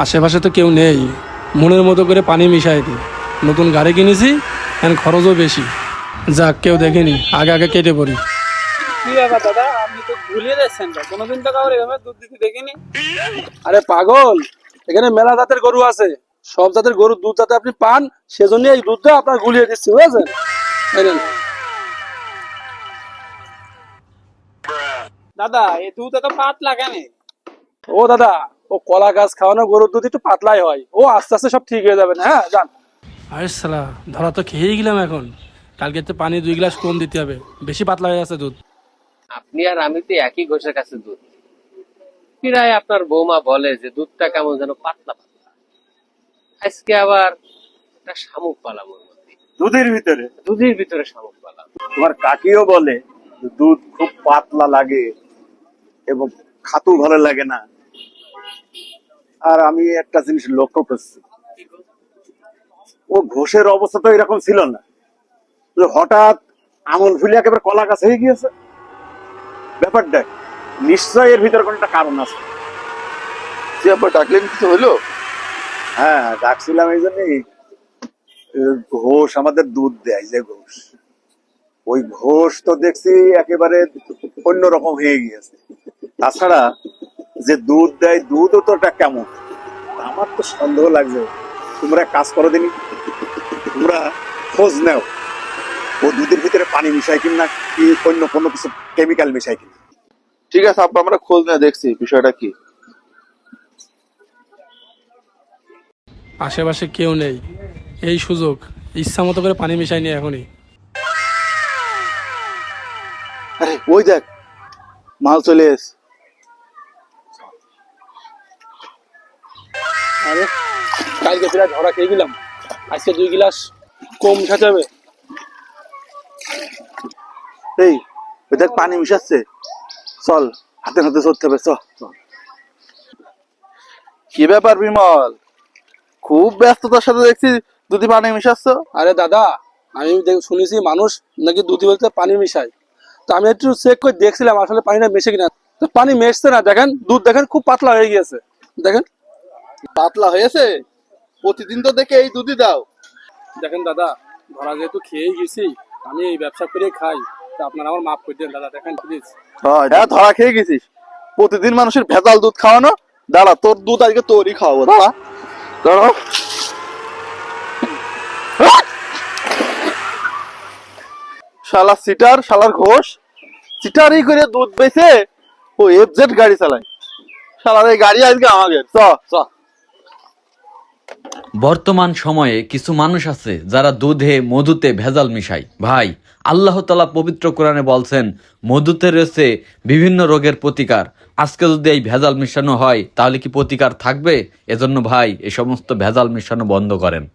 আশেপাশে তো কেউ নেই। মনের মতো করে পানি মিশাই দিই নতুন গাড়ি কিনেছি এখন খরচও বেশি। যাক, কেউ দেখেনি, আগে আগে কেটে পড়ি। দাদা, আপনি আরে পাগল, এখানে মেলা জাতের গরু আছে। সব জাতের গরুর দুধ যাতে আপনি পান সেজন্য এই দুধটা আপনার গুলিয়ে দিচ্ছি, বুঝেছেন। দাদা, এই দুধ এত পাতলা কেন? ও দাদা ও কলা গাছ খাওয়ানো গরুর দুধ একটু পাতলাই হয়। ও আস্তে আস্তে সব ঠিক হয়ে যাবে না হ্যাঁ যান। আরে সালা ধরা তো খেয়েই গেলাম এখন। কালকে তো পানি দুই গ্লাস কম দিতে হবে বেশি পাতলা হয়ে আছে দুধ। আপনি আর আমি তো একই ঘোষের কাছে দুধ। প্রায় আপনার বৌমা বলে যে দুধটা কেমন যেন পাতলা পাতলা। আজকে আবার একটা শামুক পালাম ওর মধ্যে। দুধের ভিতরে? দুধের ভিতরে শামুক পালাম। তোমার কাকিও বলে দুধ খুব পাতলা লাগে এবং খাতু ভালো লাগে না। আর আমি একটা জিনিস লক্ষ্য করছি। ও ঘোষের অবস্থা তো এরকম ছিল না। হঠাৎ আমল ফুলে একেবারে কলা গাছ হয়ে গিয়েছে। ব্যাপারটা নিশ্চয় এর ভিতরে কোনো একটা কারণ আছে। আবার ডাকলেন কিছু হলো? হ্যাঁ ডাকছিলাম এই জন্যই। ঘোষ আমাদের দুধ দেয় যে ঘোষ। ওই ঘোষ তো দেখছি একেবারে অন্যরকম হয়ে গিয়েছে। তাছাড়া যে দুধ দেয় দুধও তো কেমন? আমার তো সন্দেহ লাগছে। তোমরা কাজ করো দিনি। তোমরা খোঁজ নাও। ও দুধের ভিতরে পানি মিশায় কিনা কি অন্য কোনো কিছু কেমিক্যাল মিশায় কিনা। ঠিক আছে আব্বা আমরা খোঁজ নিয়ে দেখছি বিষয়টা কি। আশেপাশে কেউ নেই। এই সুযোগ ইচ্ছা মতো করে পানি মিশাই নি এখনই। আরে ওই দেখ মাল চলে এস আরে কালকে প্রায় ধরা খেয়ে গেলাম আজকে দুই গ্লাস কম খেতে হবে। এই দেখ পানি মিশাচ্ছে। চল হাতে হাতে চলতে হবে চল কি ব্যাপার বিমল? খুব ব্যস্ততার সাথে দেখছি দুধি পানি মিশাচ্ছ। আরে দাদা আমি দেখ- শুনেছি মানুষ নাকি দুধি বলতে পানি মিশায়। তো আমি একটু চেক করে দেখছিলাম আসলে পানিটা মেশে কিনা। পানি মেশছে না দেখেন দুধ দেখেন খুব পাতলা হয়ে গিয়েছে। দেখেন। পাতলা হয়েছে? প্রতিদিন তো দেখে এই দুধই দাও। দেখেন দাদা ধরা যেহেতু খেয়েই গেছি আমি এই ব্যবসা করে খাই তো আপনারা আমার মাফ করে দেন দাদা দেখেন প্লিজ হ্যাঁ ধরা খেয়ে গেছিস। প্রতিদিন মানুষের ভেজাল দুধ খাওয়ানো? দাঁড়া তোর দুধ আজকে তোরই খাওয়াবো দাঁড়া। দাঁড়া। শালা সিটার শালার ঘোষ সিটারই করে দুধ বেচে ও এফজেড গাড়ি চালায়। শালার এই গাড়ি আজকে আমাকে চ। চ। বর্তমান সময়ে কিছু মানুষ আছে যারা দুধে, মধুতে ভেজাল মিশায়। ভাই, আল্লাহ তালা পবিত্র কোরআনে বলছেন, মধুতে রয়েছে বিভিন্ন রোগের প্রতিকার। আজকে যদি এই ভেজাল মিশানো হয়, তাহলে কি প্রতিকার থাকবে? এজন্য ভাই, এ সমস্ত ভেজাল মিশানো বন্ধ করেন।